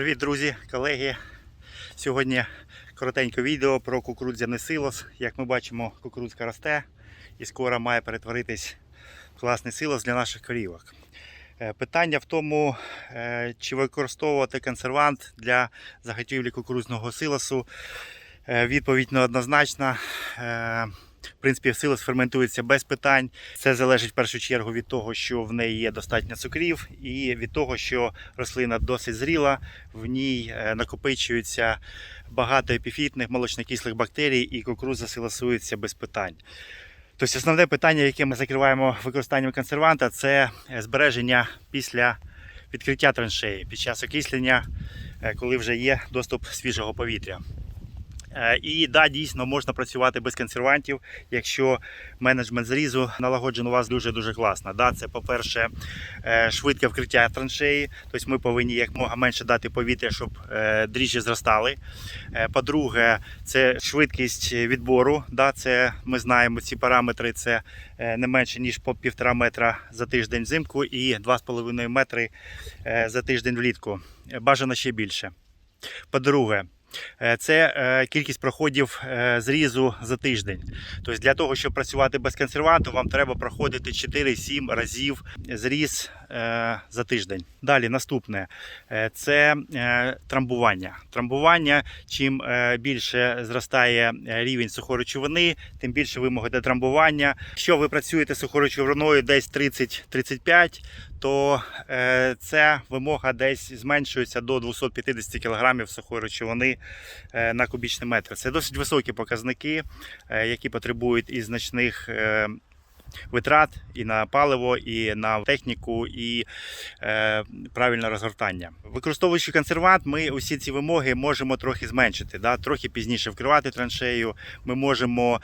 Привіт, друзі, колеги. Сьогодні коротеньке відео про кукурудзяний силос. Як ми бачимо, кукурудзка росте і скоро має перетворитись в класний силос для наших корівок. Е, Питання в тому, е, чи використовувати консервант для заготівлі кукурудзного силосу. Е, Відповідь неоднозначна. В принципі, силос ферментується без питань. Це залежить в першу чергу від того, що в неї є достатньо цукрів, і від того, що рослина досить зріла, в ній е, накопичується багато епіфітних молочнокислих бактерій, і кукурудза силосується без питань. Тобто основне питання, яке ми закриваємо використанням консерванта, це е, збереження після відкриття траншеї під час окислення, е, коли вже є доступ свіжого повітря. Е, І да, дійсно можна працювати без консервантів, якщо менеджмент зрізу налагоджений у вас дуже-дуже класно. Да, це, по-перше, е, швидке вкриття траншеї, тобто ми повинні якомога менше дати повітря, щоб е, дріжджі зростали. По-друге, це швидкість відбору. Да, це ми знаємо ці параметри. Це не менше ніж по півтора метра за тиждень взимку і 2,5 метри за тиждень влітку. Бажано ще більше. По-друге, Це е, кількість проходів е, зрізу за тиждень. Тобто для того, щоб працювати без консерванту, вам треба проходити 4-7 разів зріз е, за тиждень. Далі наступне Е, це е, трамбування. Трамбування, чим е, більше зростає е, рівень сухоречовини, тим більше вимоги до трамбування. Якщо ви працюєте сухоречовиною десь 30-35, то е, ця вимога десь зменшується до 250 кг сухої речовини е, на кубічний метр. Це досить високі показники, е, які потребують і значних. Витрат і на паливо, і на техніку, і е, правильне розгортання. Використовуючи консервант, ми усі ці вимоги можемо трохи зменшити, да? трохи пізніше вкривати траншею. Ми можемо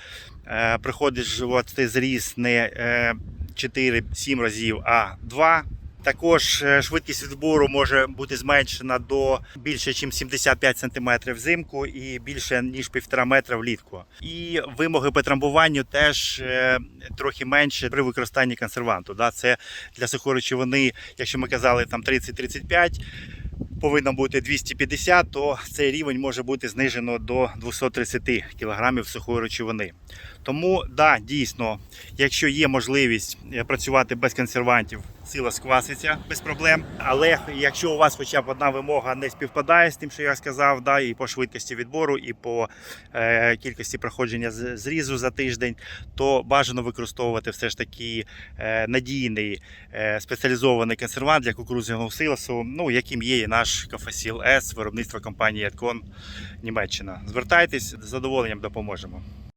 е, приходити зріз не е, 4-7 разів, а 2. Також е, швидкість відбору може бути зменшена до більше, ніж 75 см взимку і більше ніж 1,5 метра влітку. І вимоги по трамбуванню теж е, трохи менше при використанні консерванту. Це для сухоречовини, якщо ми казали там 30-35, повинно бути 250, то цей рівень може бути знижено до 230 кг сухої речовини. Тому, да, дійсно, якщо є можливість е, працювати без консервантів, сила скваситься без проблем. Але якщо у вас хоча б одна вимога не співпадає з тим, що я сказав, да, і по швидкості відбору, і по е, кількості проходження зрізу за тиждень, то бажано використовувати все ж таки е, надійний е, спеціалізований консервант для кукурудзяного силосу, ну, яким є і наш Кафасіл С, виробництво компанії Еткон Німеччина. Звертайтесь, з задоволенням допоможемо.